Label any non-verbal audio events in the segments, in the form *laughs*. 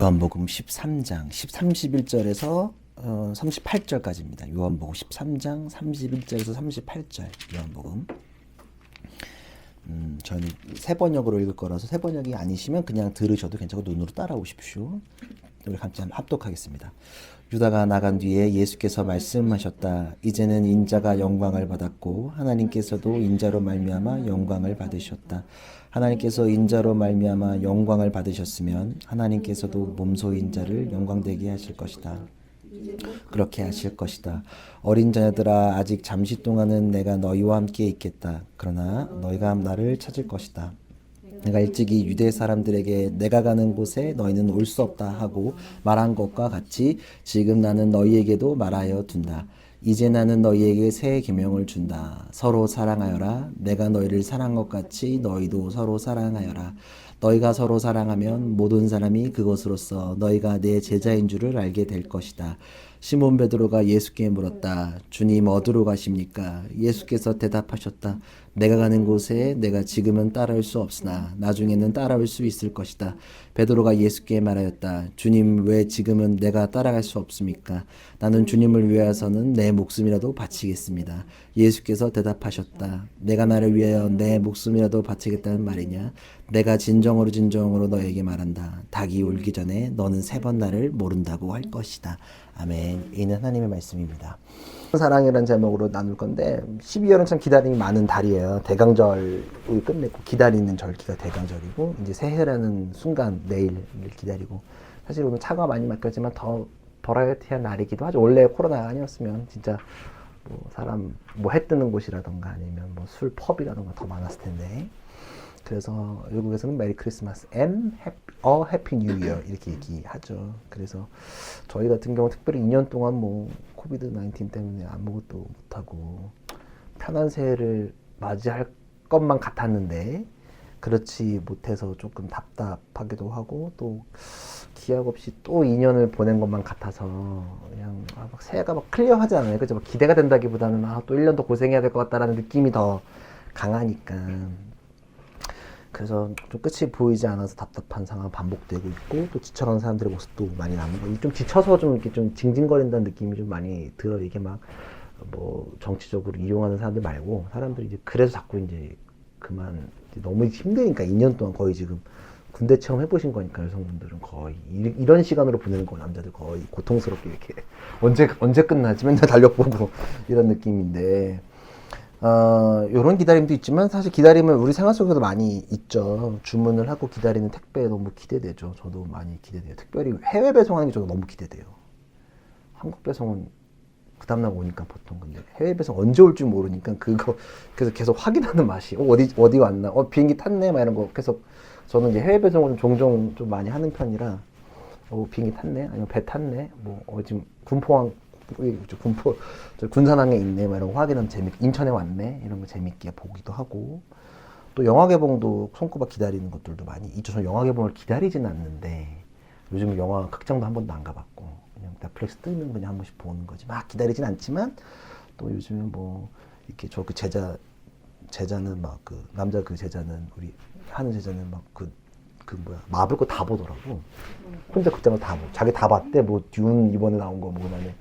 요한복음 13장 10, 31절에서 어, 38절까지입니다. 요한복음 13장 31절에서 38절 요한복음. 음, 저는 세 번역으로 읽을 거라서 세 번역이 아니시면 그냥 들으셔도 괜찮고 눈으로 따라오십시오. 우리 한번 합독하겠습니다. 유다가 나간 뒤에 예수께서 말씀하셨다. 이제는 인자가 영광을 받았고 하나님께서도 인자로 말미암아 영광을 받으셨다. 하나님께서 인자로 말미암아 영광을 받으셨으면 하나님께서도 몸소 인자를 영광되게 하실 것이다. 그렇게 하실 것이다. 어린 자녀들아 아직 잠시 동안은 내가 너희와 함께 있겠다. 그러나 너희가 나를 찾을 것이다. 내가 일찍이 유대 사람들에게 내가 가는 곳에 너희는 올 수 없다 하고 말한 것과 같이 지금 나는 너희에게도 말하여 둔다. 이제 나는 너희에게 새 계명을 준다. 서로 사랑하여라. 내가 너희를 사랑한 것 같이 너희도 서로 사랑하여라. 너희가 서로 사랑하면 모든 사람이 그것으로서 너희가 내 제자인 줄을 알게 될 것이다. 시몬 베드로가 예수께 물었다. 주님 어디로 가십니까? 예수께서 대답하셨다. 내가 가는 곳에 내가 지금은 따라올 수 없으나 나중에는 따라올 수 있을 것이다. 베드로가 예수께 말하였다. 주님 왜 지금은 내가 따라갈 수 없습니까? 나는 주님을 위하여서는 내 목숨이라도 바치겠습니다. 예수께서 대답하셨다. 내가 나를 위하여 내 목숨이라도 바치겠다는 말이냐? 내가 진정으로 진정으로 너에게 말한다. 닭이 울기 전에 너는 세 번 나를 모른다고 할 것이다. 아멘. 이는 하나님의 말씀입니다. 사랑이라는 제목으로 나눌 건데 12월은 참 기다림이 많은 달이에요. 대강절을 끝냈고 기다리는 절기가 대강절이고 이제 새해라는 순간 내일을 기다리고 사실 오늘 차가 많이 막혔지만 더 버라이어티한 날이기도 하죠. 원래 코로나가 아니었으면 진짜 뭐 사람 뭐 해 뜨는 곳이라던가 아니면 뭐 술 펍이라던가 더 많았을 텐데 그래서 외국에서는 메리 크리스마스 해피 뉴 이어 이렇게 얘기하죠. 그래서 저희 같은 경우 특별히 2년 동안 뭐 코비드 19 때문에 아무것도 못 하고 편한 새해를 맞이할 것만 같았는데 그렇지 못해서 조금 답답하기도 하고 또 기약 없이 또 2년을 보낸 것만 같아서 그냥 아, 막 새해가 막 클리어하지 않아요. 그죠? 막 기대가 된다기보다는 아, 또 1년 더 고생해야 될 것 같다라는 느낌이 더 강하니까. 그래서 좀 끝이 보이지 않아서 답답한 상황 반복되고 있고 또 지쳐가는 사람들의 모습도 많이 나오고 좀 지쳐서 좀 이렇게 좀 징징거린다는 느낌이 좀 많이 들어. 이게 막 뭐 정치적으로 이용하는 사람들 말고 사람들이 이제 그래서 자꾸 이제 그만 이제 너무 힘드니까 2년 동안 거의 지금 군대 체험 해보신 거니까 여성분들은 거의 이, 이런 시간으로 보내는 거 남자들 거의 고통스럽게 이렇게 언제 언제 끝나지? 맨날 달력보고 *laughs* 이런 느낌인데 어, 요런 기다림도 있지만 사실 기다림은 우리 생활 속에도 많이 있죠. 주문을 하고 기다리는 택배 너무 기대되죠. 저도 많이 기대돼요. 특별히 해외 배송하는 게 저도 너무 기대돼요. 한국 배송은 그 다음날 오니까 보통 근데 해외 배송 언제 올줄 모르니까 그거 그래서 계속 확인하는 맛이 어, 어디 어디 왔나 어 비행기 탔네 막 이런 거 계속 저는 이제 해외 배송을 좀 종종 좀 많이 하는 편이라 어 비행기 탔네 아니면 배 탔네 뭐 어, 지금 군포항 군포 저 군산항에 있네 막 이런 거 확인하면 재밌 인천에 왔네 이런 거 재밌게 보기도 하고. 또 영화 개봉도 손꼽아 기다리는 것들도 많이 있죠. 저는 영화 개봉을 기다리진 않는데 요즘 영화 극장도 한 번도 안 가봤고 그냥 넷플릭스 뜨면 그냥 한 번씩 보는 거지. 막 기다리진 않지만 또 요즘에 뭐 이렇게 저 그 제자 제자는 막 그 남자 그 제자는 우리 하는 제자는 막그 그 뭐야 마블 거 다 보더라고. 혼자 극장을 다 보고 자기 다 봤대. 뭐 듀운 이번에 나온 거뭐 그다음에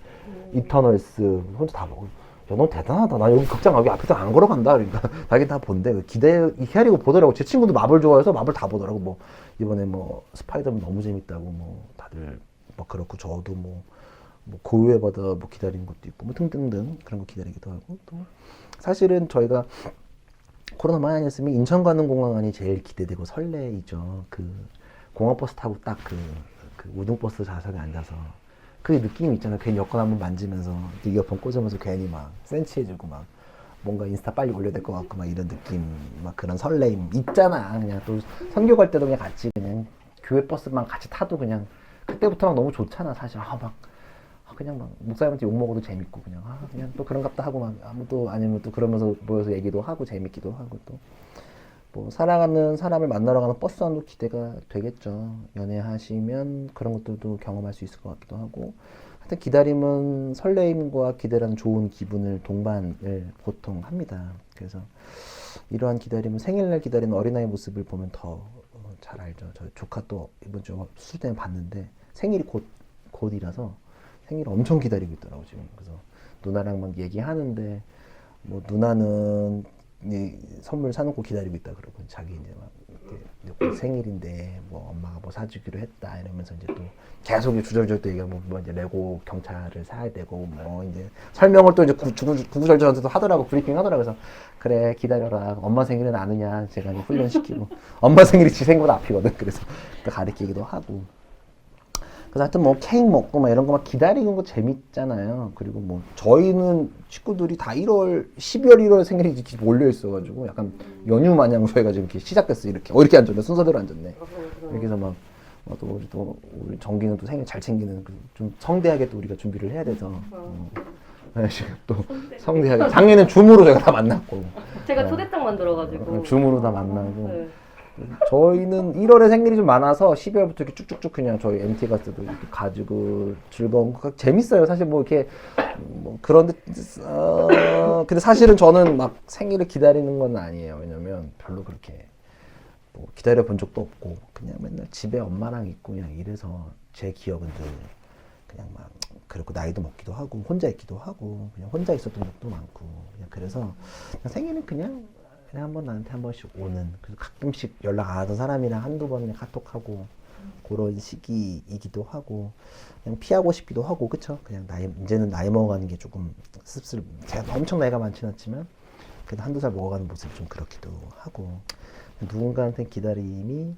이터널스 혼자 다 보고 야, 너 대단하다. 나 여기 극장 여기 앞에서 안 걸어간다. 그러니까 *laughs* 자기 다 본대. 기대 헤아리고 보더라고. 제 친구도 마블 좋아해서 마블 다 보더라고. 뭐 이번에 뭐 스파이더맨 너무 재밌다고 뭐 다들 뭐 그렇고 저도 뭐, 뭐 고유의 바다 뭐 기다리는 것도 있고 뭐 등등등 그런 거 기다리기도 하고 또 사실은 저희가 코로나만 아니었으면 인천 가는 공항안이 제일 기대되고 설레이죠. 그 공항버스 타고 딱그 그 우등버스 좌석에 앉아서 그 느낌이 있잖아. 괜히 여권 한번 만지면서 이어폰 꽂으면서 괜히 막 센치해지고 막 뭔가 인스타 빨리 올려야 될 것 같고 막 이런 느낌, 막 그런 설레임 있잖아. 그냥 또 선교 갈 때도 그냥 같이 그냥 교회 버스만 같이 타도 그냥 그때부터 막 너무 좋잖아. 사실 아 막 그냥 막 목사님한테 욕 먹어도 재밌고 그냥 아 그냥 또 그런갑다 하고 막 아무도 아니면 또 그러면서 모여서 얘기도 하고 재밌기도 하고 또 뭐 사랑하는 사람을 만나러 가는 버스 안도 기대가 되겠죠. 연애하시면 그런 것들도 경험할 수 있을 것 같기도 하고. 하여튼 기다림은 설레임과 기대라는 좋은 기분을 동반을 보통 합니다. 그래서 이러한 기다림은 생일날 기다리는 어린아이 모습을 보면 더 어, 잘 알죠. 저 조카 또 이번 주 수술 때문에 봤는데 생일이 곧 곧이라서 생일을 엄청 기다리고 있더라고 지금. 그래서 누나랑 막 얘기하는데 뭐 누나는 이 선물 사놓고 기다리고 있다 그러고 자기 이제 막 이제 곧 생일인데 뭐 엄마가 뭐 사주기로 했다 이러면서 이제 또 계속 주절절 또 얘기하고 뭐 이제 레고 경찰을 사야 되고 뭐 이제 설명을 또 이제 구구절절한테도 하더라고 브리핑 하더라고. 그래서 그래 기다려라. 엄마 생일은 아느냐. 제가 훈련시키고. 엄마 생일이 지 생일보다 앞이거든. 그래서 또 가르치기도 하고 그래서 하여튼 뭐 케이크 먹고 막 이런 거 막 기다리는 거 재밌잖아요. 그리고 뭐 저희는 친구들이 다 1월, 12월, 1월 생일이 이렇게 몰려 있어가지고 약간 연휴 마냥 해가지고 이렇게 시작됐어 이렇게. 어 이렇게 앉았네 순서대로 앉았네. 이렇게 해서 막. 어, 또 우리 또 우리 정기는 또 생일 잘 챙기는 그좀 성대하게 또 우리가 준비를 해야 돼서 어. 네, 지금 또 성대하게 작년엔 줌으로 저희가 다 만났고 제가 초대장 만들어가지고. 줌으로 다 만나고 네. 저희는 1월에 생일이 좀 많아서 12월부터 이렇게 쭉쭉쭉 그냥 저희 MT 가스도 이렇게 가지고 즐거운 거 재밌어요. 사실 뭐 이렇게 뭐 그런데 어 근데 사실은 저는 막 생일을 기다리는 건 아니에요. 왜냐면 별로 그렇게 뭐 기다려 본 적도 없고 그냥 맨날 집에 엄마랑 있고 그냥 이래서 제 기억은 늘 그냥 막 그렇고 나이도 먹기도 하고 혼자 있기도 하고 그냥 혼자 있었던 적도 많고 그냥 그래서 그냥 생일은 그냥 그냥 한 번 나한테 한 번씩 오는 그래서 가끔씩 연락 안 하던 사람이랑 한두 번 그냥 카톡하고 그런 시기이기도 하고 그냥 피하고 싶기도 하고 그쵸? 그냥 나이 이제는 나이 먹어가는 게 조금 씁쓸 제가 엄청 나이가 많지는 않지만 그래도 한두 살 먹어가는 모습이 좀 그렇기도 하고 누군가한테 기다림이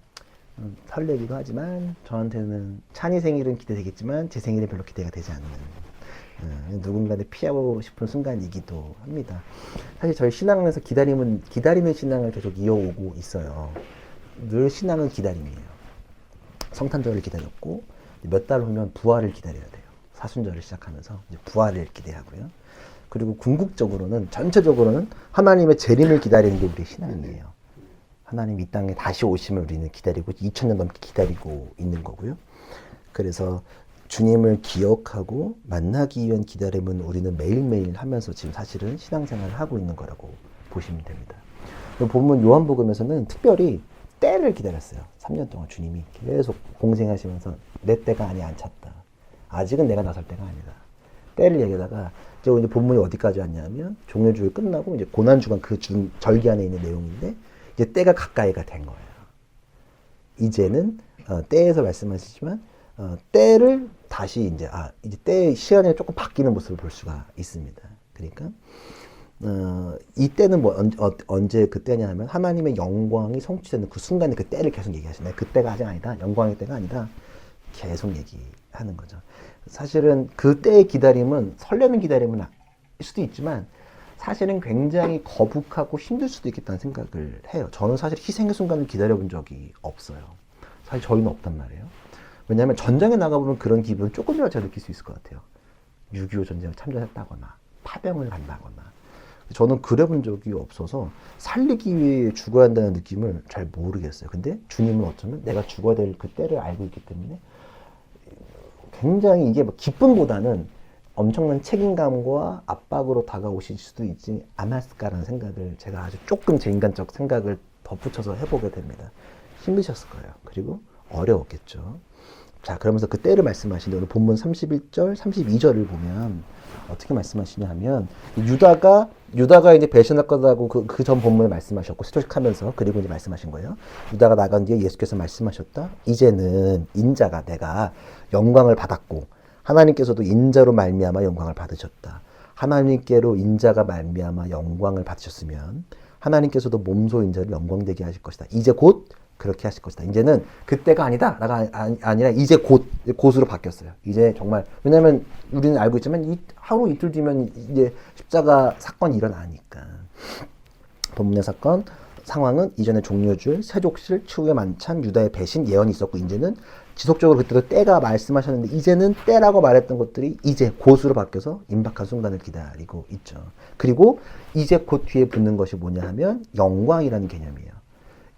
음, 설레기도 하지만 저한테는 찬이 생일은 기대되겠지만 제 생일은 별로 기대가 되지 않는 어, 누군가를 피하고 싶은 순간이기도 합니다. 사실 저희 신앙에서 기다림은 기다림의 신앙을 계속 이어오고 있어요. 늘 신앙은 기다림이에요. 성탄절을 기다렸고 몇 달 후면 부활을 기다려야 돼요. 사순절을 시작하면서 부활을 기대하고요. 그리고 궁극적으로는 전체적으로는 하나님의 재림을 기다리는 게 우리의 신앙이에요. 하나님 이 땅에 다시 오심을 우리는 기다리고 2000년 넘게 기다리고 있는 거고요. 그래서 주님을 기억하고 만나기 위한 기다림은 우리는 매일매일 하면서 지금 사실은 신앙생활을 하고 있는 거라고 보시면 됩니다. 보면 요한복음에서는 특별히 때를 기다렸어요. 3년 동안 주님이 계속 공생하시면서 내 때가 아니 안 찼다. 아직은 내가 나설 때가 아니다. 때를 얘기하다가 이제 본문이 어디까지 왔냐면 종료주일 끝나고 이제 고난 주간 그중 절기 안에 있는 내용인데 이제 때가 가까이가 된 거예요. 이제는 어, 때에서 말씀하시지만 어, 때를 다시 이제 아 이제 때의 시간이 조금 바뀌는 모습을 볼 수가 있습니다. 그러니까 어, 이때는 뭐 언, 어, 언제 그때냐 하면 하나님의 영광이 성취되는 그 순간에 그 때를 계속 얘기하시네. 그때가 아직 아니다. 영광의 때가 아니다. 계속 얘기하는 거죠. 사실은 그 때의 기다림은 설레는 기다림은 아- 수도 있지만 사실은 굉장히 거북하고 힘들 수도 있겠다는 생각을 해요. 저는 사실 희생의 순간을 기다려본 적이 없어요. 사실 저희는 없단 말이에요. 왜냐하면 전장에 나가보면 그런 기분을 조금이라도 제가 느낄 수 있을 것 같아요. 6.25 전쟁에 참전했다거나 파병을 간다거나 저는 그래본 적이 없어서 살리기 위해 죽어야 한다는 느낌을 잘 모르겠어요. 근데 주님은 어쩌면 내가 죽어야 될 그 때를 알고 있기 때문에 굉장히 이게 뭐 기쁨보다는 엄청난 책임감과 압박으로 다가오실 수도 있지 않았을까라는 생각을 제가 아주 조금 제 인간적 생각을 덧붙여서 해보게 됩니다. 힘드셨을 거예요. 그리고 어려웠겠죠. 자, 그러면서 그 때를 말씀하시는데 오늘 본문 31절, 32절을 보면 어떻게 말씀하시냐 하면 유다가 유다가 이제 배신할 거다고 그 그 전 본문에 말씀하셨고 스토식하면서 그리고 이제 말씀하신 거예요. 유다가 나간 뒤에 예수께서 말씀하셨다. 이제는 인자가 내가 영광을 받았고 하나님께서도 인자로 말미암아 영광을 받으셨다. 하나님께로 인자가 말미암아 영광을 받으셨으면 하나님께서도 몸소 인자를 영광되게 하실 것이다. 이제 곧 그렇게 하실 것이다. 이제는 그때가 아니다. 나가 아니- 아니라 이제 곧 곧으로 바뀌었어요. 이제 정말 왜냐하면 우리는 알고 있지만 이 하루 이틀 뒤면 이제 십자가 사건이 일어나니까 본문의 사건 상황은 이전에 종려줄 세족실 추후의 만찬 유다의 배신 예언이 있었고 이제는 지속적으로 그때도 때가 말씀하셨는데 이제는 때라고 말했던 것들이 이제 곧으로 바뀌어서 임박한 순간을 기다리고 있죠. 그리고 이제 곧 뒤에 붙는 것이 뭐냐 하면 영광이라는 개념이에요.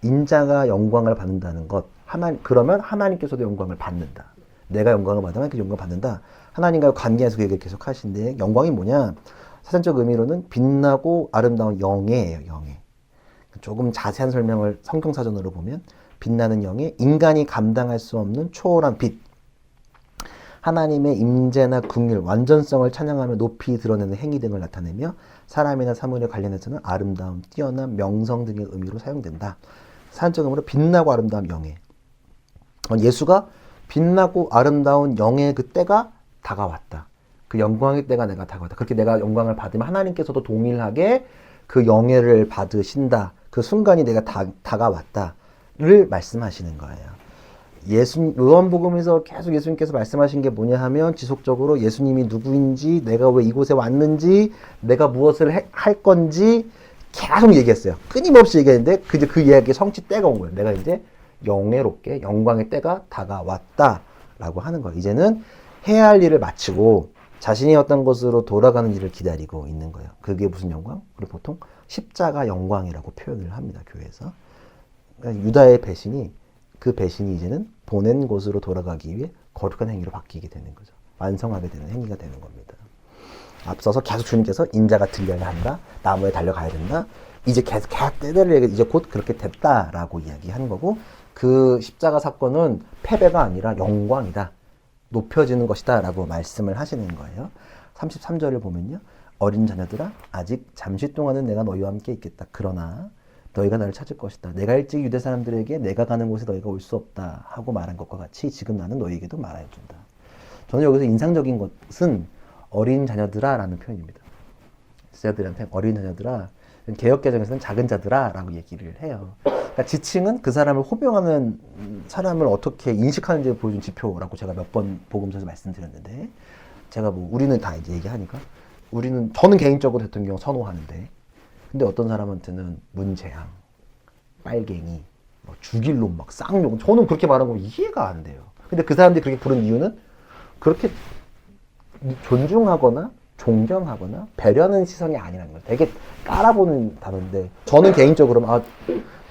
인자가 영광을 받는다는 것 하나 그러면 하나님께서도 영광을 받는다. 내가 영광을 받으면 그 영광을 받는다. 하나님과의 관계에서 그 얘기를 계속 하신데 영광이 뭐냐? 사전적 의미로는 빛나고 아름다운 영예예요. 영예. 조금 자세한 설명을 성경 사전으로 보면 빛나는 영에 인간이 감당할 수 없는 초월한 빛. 하나님의 임재나 궁율, 완전성을 찬양하며 높이 드러내는 행위 등을 나타내며 사람이나 사물에 관련해서는 아름다움, 뛰어난 명성 등의 의미로 사용된다. 사전적 의미로 빛나고 아름다운 영예. 어, 예수가 빛나고 아름다운 영의 그 때가 다가왔다. 그 영광의 때가 내가 다가왔다. 그렇게 내가 영광을 받으면 하나님께서도 동일하게 그 영예를 받으신다. 그 순간이 내가 다, 다가왔다를 말씀하시는 거예요. 예수 요한복음에서 계속 예수님께서 말씀하신 게 뭐냐 하면 지속적으로 예수님이 누구인지 내가 왜 이곳에 왔는지 내가 무엇을 해- 할 건지 계속 얘기했어요. 끊임없이 얘기했는데 그 이제 그 이야기 성취 때가 온 거예요. 내가 이제 영예롭게 영광의 때가 다가왔다라고 하는 거예요. 이제는 해야 할 일을 마치고 자신이 어떤 것으로 돌아가는 일을 기다리고 있는 거예요. 그게 무슨 영광? 우리 보통 십자가 영광이라고 표현을 합니다. 교회에서. 그러니까 유다의 배신이 그 배신이 이제는 보낸 곳으로 돌아가기 위해 거룩한 행위로 바뀌게 되는 거죠. 완성하게 되는 행위가 되는 겁니다. 앞서서 계속 주님께서 인자가 들려야 한다. 나무에 달려가야 된다. 이제 계속 계속 이제 곧 그렇게 됐다라고 이야기하는 거고 그 십자가 사건은 패배가 아니라 영광이다. 높여지는 것이다라고 말씀을 하시는 거예요. 33절을 보면요. 어린 자녀들아 아직 잠시 동안은 내가 너희와 함께 있겠다. 그러나 너희가 나를 찾을 것이다. 내가 일찍 유대 사람들에게 내가 가는 곳에 너희가 올 수 없다 하고 말한 것과 같이 지금 나는 너희에게도 말하여 준다. 저는 여기서 인상적인 것은 어린 자녀들아라는 표현입니다. 제자들한테 어린 자녀들아 개혁 개정에서는 작은 자들아라고 얘기를 해요. 그러니까 지칭은 그 사람을 호명하는 음, 사람을 어떻게 인식하는지를 보여준 지표라고 제가 몇 번 복음서에서 말씀드렸는데 제가 뭐 우리는 다 이제 얘기하니까 우리는 저는 개인적으로 대통령 선호하는데 근데 어떤 사람한테는 문재양, 빨갱이, 뭐 죽일 놈, 막 쌍욕 저는 그렇게 말하는 거 이해가 안 돼요. 근데 그 사람들이 그렇게 부른 이유는 그렇게 존중하거나 존경하거나 배려하는 시선이 아니라는 거예요. 되게 깔아보는 단어인데 저는 개인적으로 아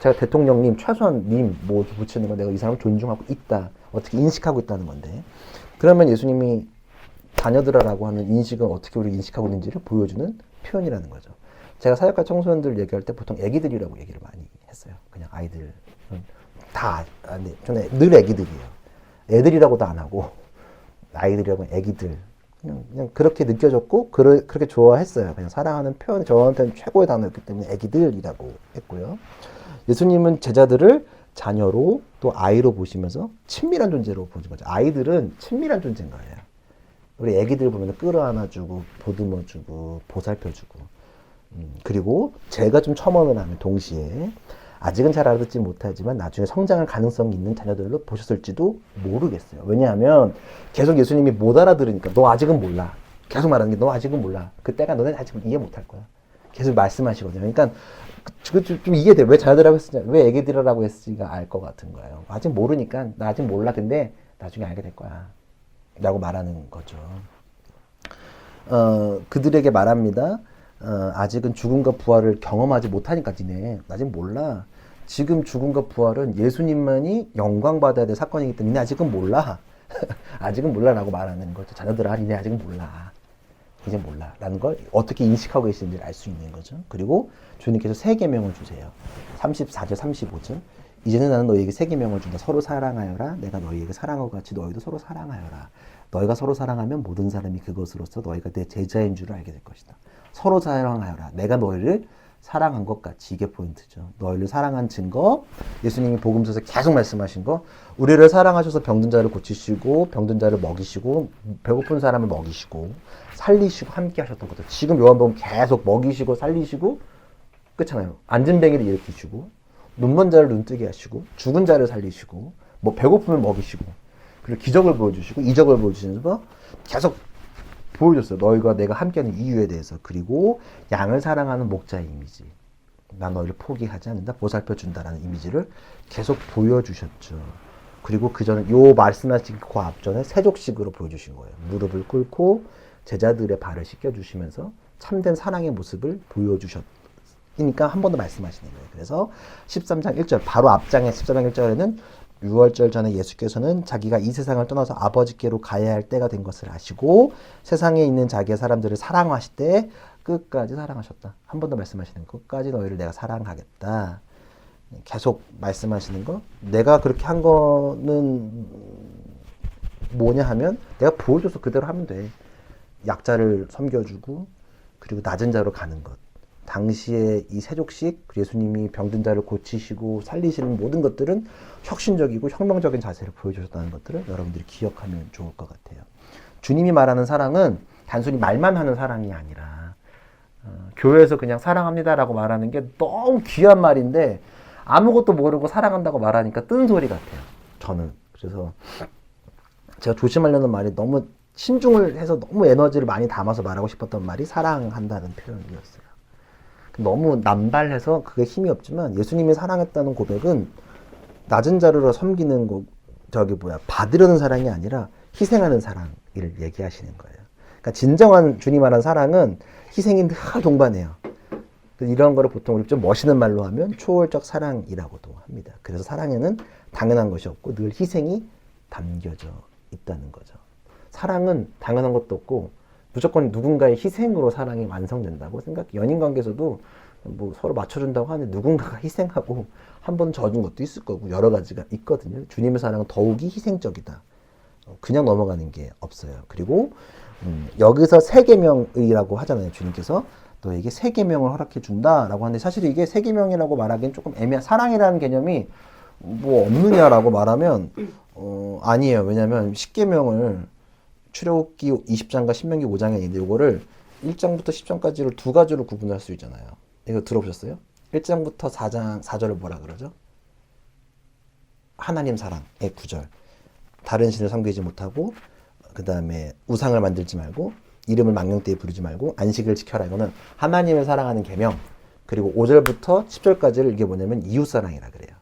제가 대통령님 최소한 님 뭐 붙이는 건 내가 이 사람을 존중하고 있다 어떻게 인식하고 있다는 건데 그러면 예수님이 자녀들아라고 하는 인식은 어떻게 우리 인식하고 있는지를 보여주는 표현이라는 거죠. 제가 사역과 청소년들 얘기할 때 보통 애기들이라고 얘기를 많이 했어요. 그냥 아이들 다 아, 네, 저는 늘 애기들이에요. 애들이라고도 안 하고 아이들이라고 애기들 그냥, 그냥 그렇게 느껴졌고 그러, 그렇게 좋아했어요. 그냥 사랑하는 표현 저한테는 최고의 단어였기 때문에 애기들이라고 했고요. 예수님은 제자들을 자녀로 또 아이로 보시면서 친밀한 존재로 보는 거죠. 아이들은 친밀한 존재인 거예요. 우리 애기들 보면 끌어안아주고 보듬어주고 보살펴주고 음, 그리고 제가 좀 첨언을 하면 동시에 아직은 잘 알아듣지 못하지만 나중에 성장할 가능성이 있는 자녀들로 보셨을지도 모르겠어요. 왜냐하면 계속 예수님이 못 알아들으니까 너 아직은 몰라. 계속 말하는 게 너 아직은 몰라. 그때가 너네 아직 이해 못할 거야. 계속 말씀하시거든요. 그러니까 그, 좀, 좀 이해돼. 왜 자녀들이라고 했으냐, 왜 애기들이라고 했을지가 알것 같은 거예요. 아직 모르니까 나 아직 몰라. 근데 나중에 알게 될 거야. 라고 말하는 거죠. 어, 그들에게 말합니다. 어, 아직은 죽음과 부활을 경험하지 못하니까 니네 아직 몰라. 지금 죽음과 부활은 예수님만이 영광 받아야 될 사건이기 때문에 니네 아직은 몰라. *laughs* 아직은 몰라라고 말하는 거죠. 자녀들아, 니네 아직은 몰라. 이제 몰라. 라는 걸 어떻게 인식하고 계시는지를 알 수 있는 거죠. 그리고 주님께서 세 계명을 주세요. 34절, 35절. 이제는 나는 너희에게 세 계명을 준다. 서로 사랑하여라. 내가 너희에게 사랑하고 같이 너희도 서로 사랑하여라. 너희가 서로 사랑하면 모든 사람이 그것으로서 너희가 내 제자인 줄을 알게 될 것이다. 서로 사랑하여라. 내가 너희를 사랑한 것 같이 이게 포인트죠. 너희를 사랑한 증거. 예수님이 복음서에서 계속 말씀하신 거. 우리를 사랑하셔서 병든 자를 고치시고 병든 자를 먹이시고 배고픈 사람을 먹이시고 살리시고 함께 하셨던 것들. 지금 요한복음 계속 먹이시고 살리시고 그렇잖아요. 앉은 뱅이를 일으키시고 눈먼 자를 눈뜨게 하시고 죽은 자를 살리시고 뭐 배고픔을 먹이시고 그리고 기적을 보여주시고 이적을 보여주시면서 계속 보여줬어요. 너희가 내가 함께하는 이유에 대해서 그리고 양을 사랑하는 목자의 이미지. 난 너희를 포기하지 않는다. 보살펴 준다라는 이미지를 계속 보여주셨죠. 그리고 그 전에 요 말씀하신 그 앞전에 세족식으로 보여주신 거예요. 무릎을 꿇고 제자들의 발을 씻겨 주시면서 참된 사랑의 모습을 보여주셨. 이니까 한 번 더 말씀하시는 거예요. 그래서 13장 1절 바로 앞장의 13장 1절에는 6월절 전에 예수께서는 자기가 이 세상을 떠나서 아버지께로 가야 할 때가 된 것을 아시고 세상에 있는 자기의 사람들을 사랑하실 때 끝까지 사랑하셨다. 한 번 더 말씀하시는. 끝까지 너희를 내가 사랑하겠다. 계속 말씀하시는 거 내가 그렇게 한 거는 뭐냐 하면 내가 보여줘서 그대로 하면 돼. 약자를 섬겨주고 그리고 낮은 자로 가는 것. 당시에 이 세족식 예수님이 병든 자를 고치시고 살리시는 모든 것들은 혁신적이고 혁명적인 자세를 보여주셨다는 것들을 여러분들이 기억하면 좋을 것 같아요. 주님이 말하는 사랑은 단순히 말만 하는 사랑이 아니라 어, 교회에서 그냥 사랑합니다라고 말하는 게 너무 귀한 말인데 아무것도 모르고 사랑한다고 말하니까 뜬 소리 같아요. 저는 그래서 제가 조심하려는 말이 너무 신중을 해서 너무 에너지를 많이 담아서 말하고 싶었던 말이 사랑한다는 표현이었어요. 너무 남발해서 그게 힘이 없지만 예수님이 사랑했다는 고백은 낮은 자루로 섬기는 거 저기 뭐야 받으려는 사랑이 아니라 희생하는 사랑을 얘기하시는 거예요. 그러니까 진정한 주님 말한 사랑은 희생이 늘 동반해요. 이런 거를 보통 우리 좀 멋있는 말로 하면 초월적 사랑이라고도 합니다. 그래서 사랑에는 당연한 것이 없고 늘 희생이 담겨져 있다는 거죠. 사랑은 당연한 것도 없고 무조건 누군가의 희생으로 사랑이 완성된다고 생각. 연인 관계에서도 뭐 서로 맞춰준다고 하는데 누군가가 *laughs* 희생하고 한 번 져준 것도 있을 거고 여러 가지가 있거든요. 주님의 사랑은 더욱이 희생적이다. 어, 그냥 넘어가는 게 없어요. 그리고 음, 여기서 세계명이라고 하잖아요. 주님께서 너에게 세계명을 허락해 준다라고 하는데 사실 이게 세계명이라고 말하기엔 조금 애매한 사랑이라는 개념이 뭐 없느냐라고 말하면 어, 아니에요. 왜냐하면 십계명을 출애굽기 20장과 신명기 5장에 있는데 이거를 1장부터 10장까지를 두 가지로 구분할 수 있잖아요. 이거 들어보셨어요? 1장부터 4장 4절을 뭐라 그러죠? 하나님 사랑의 구절. 다른 신을 섬기지 못하고 그다음에 우상을 만들지 말고 이름을 망령되이 부르지 말고 안식을 지켜라. 이거는 하나님을 사랑하는 계명. 그리고 5절부터 10절까지를 이게 뭐냐면 이웃 사랑이라 그래요.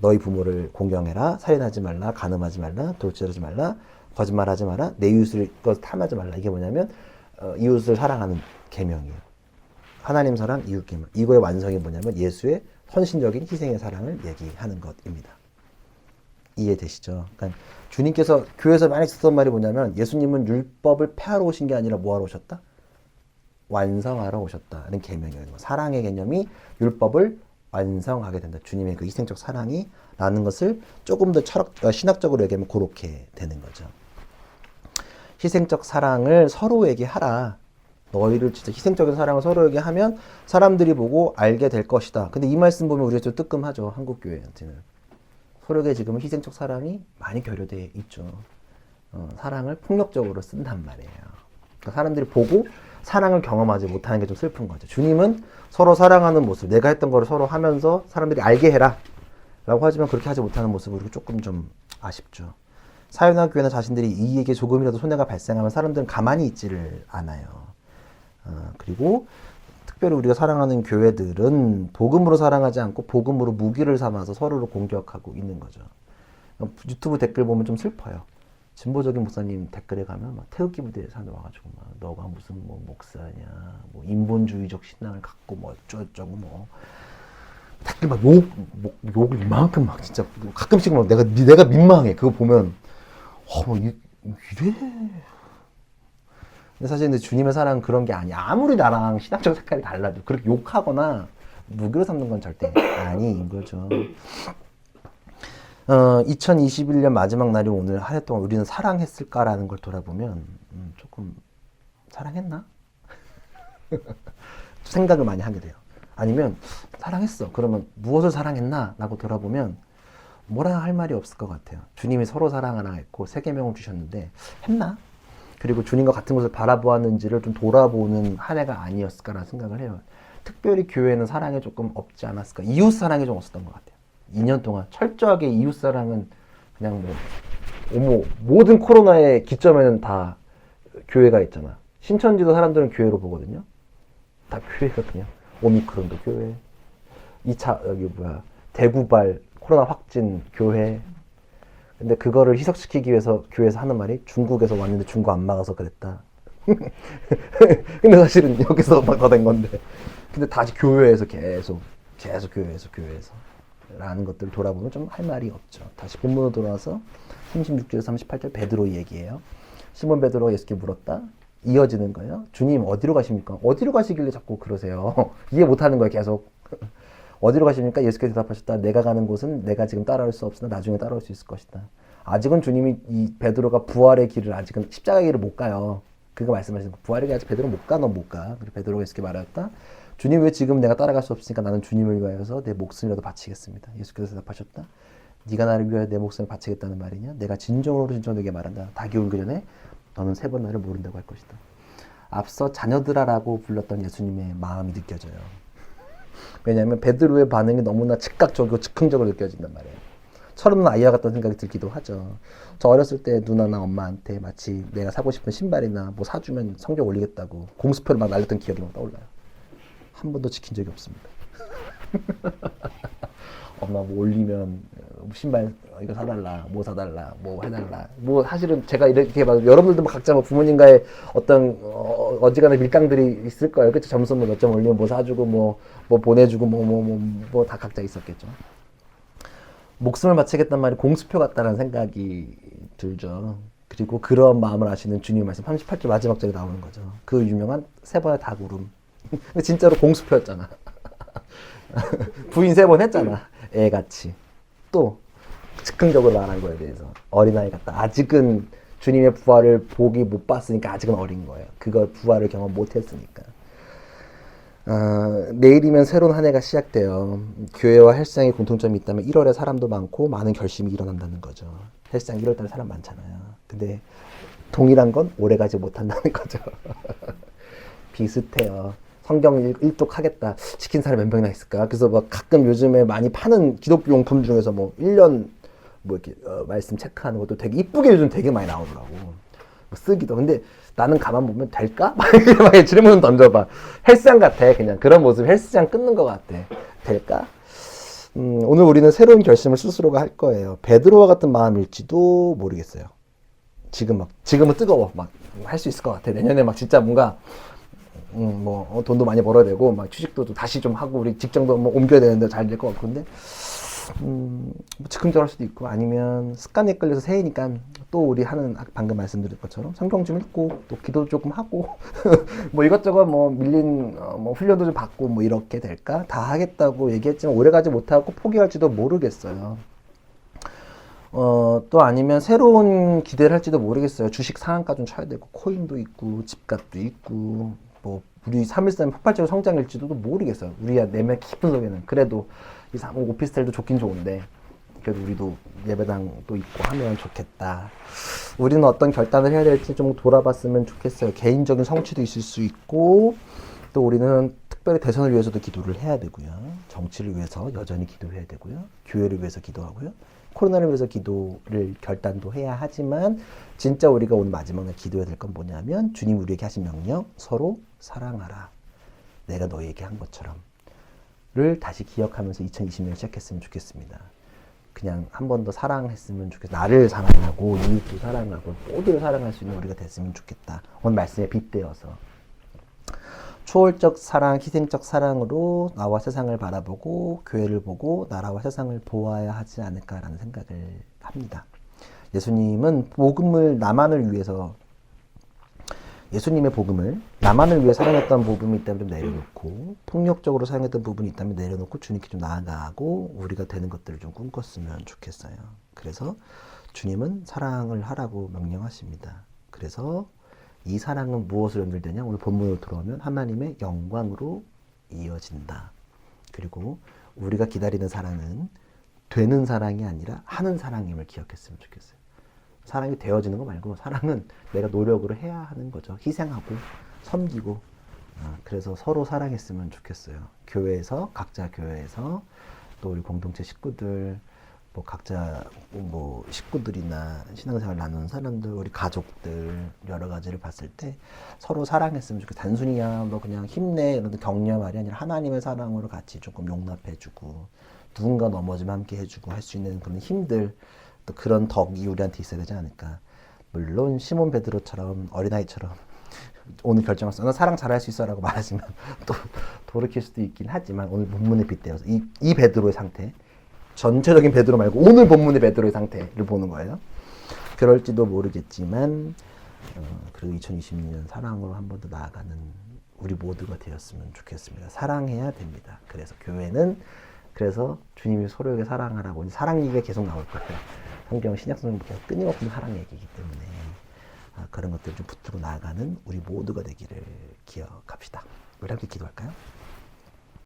너희 부모를 공경해라. 살인하지 말라. 간음하지 말라. 돌질하지 말라. 거짓말하지 마라. 내 이웃을 것 탐하지 말라. 이게 뭐냐면 어, 이웃을 사랑하는 계명이에요. 하나님 사랑, 이웃 계명. 이거의 완성이 뭐냐면 예수의 헌신적인 희생의 사랑을 얘기하는 것입니다. 이해되시죠? 그러니까 주님께서 교회에서 많이 쓰던 말이 뭐냐면 예수님은 율법을 폐하러 오신 게 아니라 뭐하러 오셨다? 완성하러 오셨다는 개명이에요. 사랑의 개념이 율법을 완성하게 된다. 주님의 그 희생적 사랑이라는 것을 조금 더 철학, 어, 신학적으로 얘기하면 그렇게 되는 거죠. 희생적 사랑을 서로에게 하라. 너희를 진짜 희생적인 사랑을 서로에게 하면 사람들이 보고 알게 될 것이다. 근데 이 말씀 보면 우리가 좀 뜨끔하죠. 한국 교회한테는. 서로에게 지금은 희생적 사랑이 많이 결여되어 있죠. 어, 사랑을 폭력적으로 쓴단 말이에요. 그러니까 사람들이 보고 사랑을 경험하지 못하는 게 좀 슬픈 거죠. 주님은 서로 사랑하는 모습, 내가 했던 거를 서로 하면서 사람들이 알게 해라. 라고 하지만 그렇게 하지 못하는 우리가 조금 좀 아쉽죠. 사회나 교회나 자신들이 이익에 조금이라도 손해가 발생하면 사람들은 가만히 있지를 않아요. 어, 그리고 특별히 우리가 사랑하는 교회들은 복음으로 사랑하지 않고 복음으로 무기를 삼아서 서로를 공격하고 있는 거죠. 유튜브 댓글 보면 좀 슬퍼요. 진보적인 목사님 댓글에 가면 막 태극기 부대에 사람 와가지고 막 너가 무슨 뭐 목사냐, 뭐 인본주의적 신앙을 갖고 뭐 어쩌고저쩌고 뭐 댓글 막 욕, 뭐, 욕을 이만큼 막 진짜 가끔씩 막 내가 내가 민망해. 그거 보면 어뭐 이래. 근데 사실 근데 주님의 사랑은 그런 게 아니야. 아무리 나랑 신앙적 색깔이 달라도 그렇게 욕하거나 무기로 삼는 건 절대 *clears throat* 아닌 거죠. 어, 2021년 마지막 날이 오늘 한 해 동안 우리는 사랑했을까라는 걸 돌아보면 음, 조금 사랑했나? *laughs* 생각을 많이 하게 돼요. 아니면 사랑했어. 그러면 무엇을 사랑했나? 라고 돌아보면 뭐라 할 말이 없을 것 같아요. 주님이 서로 사랑하라 했고 세계명을 주셨는데 했나? 그리고 주님과 같은 것을 바라보았는지를 좀 돌아보는 한 해가 아니었을까라는 생각을 해요. 특별히 교회는 사랑이 조금 없지 않았을까? 이웃 사랑이 좀 없었던 것 같아요. 2년 동안 철저하게 이웃 사랑은 그냥 뭐 어머 모든 코로나의 기점에는 다 교회가 있잖아. 신천지도 사람들은 교회로 보거든요. 다 그냥 오미크론도 교회. 2차 여기 뭐야 대구발 코로나 확진 교회. 근데 그거를 희석시키기 위해서 교회에서 하는 말이 중국에서 왔는데 중국 안 막아서 그랬다. *laughs* 근데 사실은 여기서 더된 건데. 근데 다시 교회에서 계속 계속 교회에서 교회에서 라는 것들을 돌아보면 좀 할 말이 없죠. 다시 본문으로 돌아와서 36절에서 38절 베드로 얘기예요. 시몬 베드로가 예수께 물었다. 이어지는 거예요. 주님 어디로 가십니까? 어디로 가시길래 자꾸 그러세요? *laughs* 이해 못하는 거예요. 계속 어디로 가십니까? 예수께서 대답하셨다. 내가 가는 곳은 내가 지금 따라올 수 없으나 나중에 따라올 수 있을 것이다. 아직은 주님이 이 베드로가 부활의 길을 아직은 십자가의 길을 못 가요. 그거 말씀하시는 거. 부활의 길 아직 베드로 못 가, 너 못 가. 그리고 베드로가 예수께 말하였다. 주님 왜 지금 내가 따라갈 수 없으니까 나는 주님을 위하여서 내 목숨이라도 바치겠습니다. 예수께서 대답하셨다. 네가 나를 위하여 내 목숨을 바치겠다는 말이냐? 내가 진정으로 진정 되게 말한다. 닭이 울기 전에 너는 세 번 나를 모른다고 할 것이다. 앞서 자녀들아라고 불렀던 예수님의 마음이 느껴져요. 왜냐하면 베드로의 반응이 너무나 즉각적이고 즉흥적으로 느껴진단 말이에요. 철없는 아이와 같다는 생각이 들기도 하죠. 저 어렸을 때 누나나 엄마한테 마치 내가 사고 싶은 신발이나 뭐 사주면 성적 올리겠다고 공수표를 막 날렸던 기억이 막 떠올라요. 한 번도 지킨 적이 없습니다. *laughs* 엄마 뭐 올리면 어, 신발 이거 사달라, 뭐 사달라, 뭐 해달라. 뭐 사실은 제가 이렇게 막 여러분들도 막 각자 뭐 부모님과의 어떤 어, 어지간한 밀당들이 있을 거예요. 그쵸? 점수 뭐 몇 점 올리면 뭐 사주고 뭐 뭐 보내주고 뭐 뭐 뭐 뭐 다 각자 있었겠죠. 목숨을 바치겠단 말이 공수표 같다는 생각이 들죠. 그리고 그런 마음을 아시는 주님 말씀 38절 마지막 절에 나오는 거죠. 그 유명한 세 번의 닭 울음. *laughs* 근데 진짜로 공수표였잖아. *laughs* *laughs* 부인 세 번 했잖아. 애같이. 또 즉흥적으로 말한 거에 대해서 어린아이 같다. 아직은 주님의 부활을 보기 못 봤으니까 아직은 어린 거예요. 그걸 부활을 경험 못 했으니까. 아, 내일이면 새로운 한 해가 시작돼요. 교회와 헬스장에 공통점이 있다면 1월에 사람도 많고 많은 결심이 일어난다는 거죠. 헬스장 1월달에 사람 많잖아요. 근데 동일한 건 오래 가지 못한다는 *laughs* 거죠. 비슷해요. 성경 읽- 읽독하겠다. 시킨 사람 몇 명이나 있을까? 그래서 막 가끔 요즘에 많이 파는 기독교 용품 중에서 뭐 1년 뭐 이렇게 어, 말씀 체크하는 것도 되게 이쁘게 요즘 되게 많이 나오더라고. 뭐 쓰기도. 근데 나는 가만 보면 될까? *laughs* 막 이렇게 막 질문 던져봐. 헬스장 같아. 그냥 그런 모습 헬스장 끊는 것 같아. 될까? 음, 오늘 우리는 새로운 결심을 스스로가 할 거예요. 베드로와 같은 마음일지도 모르겠어요. 지금 막 지금은 뜨거워. 막 할 수 있을 것 같아. 내년에 막 진짜 뭔가 음, 뭐 어, 돈도 많이 벌어야 되고 막 취직도 좀 다시 좀 하고 우리 직장도 뭐 옮겨야 되는데 잘 될 것 같고 근데 음, 뭐 즉흥적일 수도 있고 아니면 습관에 끌려서 새이니까 또 우리 하는 아- 방금 말씀드린 것처럼 성경 좀 읽고 또 기도 조금 하고 *laughs* 뭐 이것저것 뭐 밀린 어, 뭐 훈련도 좀 받고 뭐 이렇게 될까 다 하겠다고 얘기했지만 오래가지 못하고 포기할지도 모르겠어요. 어, 또 아니면 새로운 기대를 할지도 모르겠어요. 주식 상한가 좀 쳐야 되고, 코인도 있고, 집값도 있고, 뭐, 우리 313 폭발적으로 성장일지도 또 모르겠어요. 우리야 내면 깊은 속에는. 그래도 이 사- 오피스텔도 좋긴 좋은데, 그래도 우리도 예배당도 있고 하면 좋겠다. 우리는 어떤 결단을 해야 될지 좀 돌아봤으면 좋겠어요. 개인적인 성취도 있을 수 있고, 또 우리는 특별히 대선을 위해서도 기도를 해야 되고요. 정치를 위해서 여전히 기도해야 되고요. 교회를 위해서 기도하고요. 코로나를 위해서 기도를 결단도 해야 하지만 진짜 우리가 오늘 마지막 날 기도해야 될 건 뭐냐면 주님 우리에게 하신 명령 서로 사랑하라. 내가 너희에게 한 것처럼. 를 다시 기억하면서 2020년 시작했으면 좋겠습니다. 그냥 한 번 더 사랑했으면 좋겠다. 나를 사랑하고 이웃도 사랑하고 모두를 사랑할 수 있는 우리가 됐으면 좋겠다. 오늘 말씀에 빗대어서 초월적 사랑, 희생적 사랑으로 나와 세상을 바라보고 교회를 보고 나라와 세상을 보아야 하지 않을까라는 생각을 합니다. 예수님은 복음을 나만을 위해서 예수님의 복음을 나만을 위해 사랑했던 부분이 있다면 좀 내려놓고 폭력적으로 사랑했던 부분이 있다면 내려놓고 주님께 좀 나아가고 우리가 되는 것들을 좀 꿈꿨으면 좋겠어요. 그래서 주님은 사랑을 하라고 명령하십니다. 그래서 이 사랑은 무엇으로 연결되냐? 오늘 본문으로 들어오면 하나님의 영광으로 이어진다. 그리고 우리가 기다리는 사랑은 되는 사랑이 아니라 하는 사랑임을 기억했으면 좋겠어요. 사랑이 되어지는 거 말고 사랑은 내가 노력으로 해야 하는 거죠. 희생하고 섬기고 아, 그래서 서로 사랑했으면 좋겠어요. 교회에서 각자 교회에서 또 우리 공동체 식구들 뭐 각자 뭐 식구들이나 신앙생활 나누는 사람들 우리 가족들 여러 가지를 봤을 때 서로 사랑했으면 좋겠어. 단순히 야너 그냥 힘내 이런 격려 말이 아니라 하나님의 사랑으로 같이 조금 용납해주고 누군가 넘어지면 함께 해주고 할 수 있는 그런 힘들 또 그런 덕이 우리한테 있어야 되지 않을까. 물론 시몬 베드로처럼 어린아이처럼 *laughs* 오늘 결정했어. 나 사랑 잘할 수 있어라고 *laughs* 말하지만 또 돌이킬 수도 있긴 하지만 오늘 본문에 빗대어서 이, 이 베드로의 상태 전체적인 베드로 말고 오늘 본문의 베드로의 상태를 보는 거예요. 그럴지도 모르겠지만 어, 그리고 2020년 사랑으로 한 번 더 나아가는 우리 모두가 되었으면 좋겠습니다. 사랑해야 됩니다. 그래서 교회는 그래서 주님이 서로에게 사랑하라고 사랑 얘기가 계속 나올 거예요. 성경 신약 성경 계속 끊임없는 사랑 얘기이기 때문에 아, 그런 것들 좀 붙들고 나아가는 우리 모두가 되기를 기억합시다. 우리 함께 기도할까요?